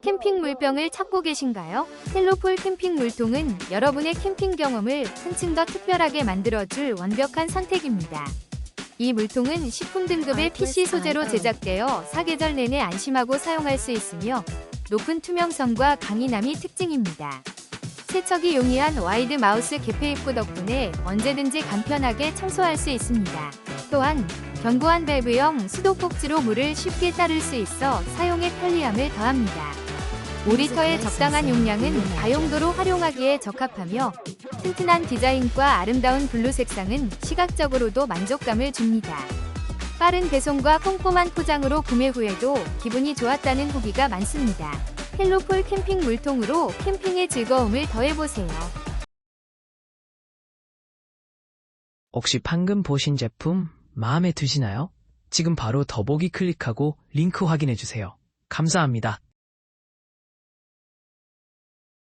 캠핑 물병을 찾고 계신가요? 텔로폴 캠핑 물통은 여러분의 캠핑 경험을 한층 더 특별하게 만들어줄 완벽한 선택입니다. 이 물통은 식품 등급의 PC 소재로 제작되어 사계절 내내 안심하고 사용할 수 있으며 높은 투명성과 강인함이 특징입니다. 세척이 용이한 와이드 마우스 개폐 입구 덕분에 언제든지 간편하게 청소할 수 있습니다. 또한 견고한 밸브형 수도 꼭지로 물을 쉽게 따를 수 있어 사용의 편리함을 더합니다. 5리터의 적당한 용량은 다용도로 활용하기에 적합하며 튼튼한 디자인과 아름다운 블루 색상은 시각적으로도 만족감을 줍니다. 빠른 배송과 꼼꼼한 포장으로 구매 후에도 기분이 좋았다는 후기가 많습니다. 헬로폴 캠핑 물통으로 캠핑의 즐거움을 더해보세요. 혹시 방금 보신 제품 마음에 드시나요? 지금 바로 더보기 클릭하고 링크 확인해주세요. 감사합니다.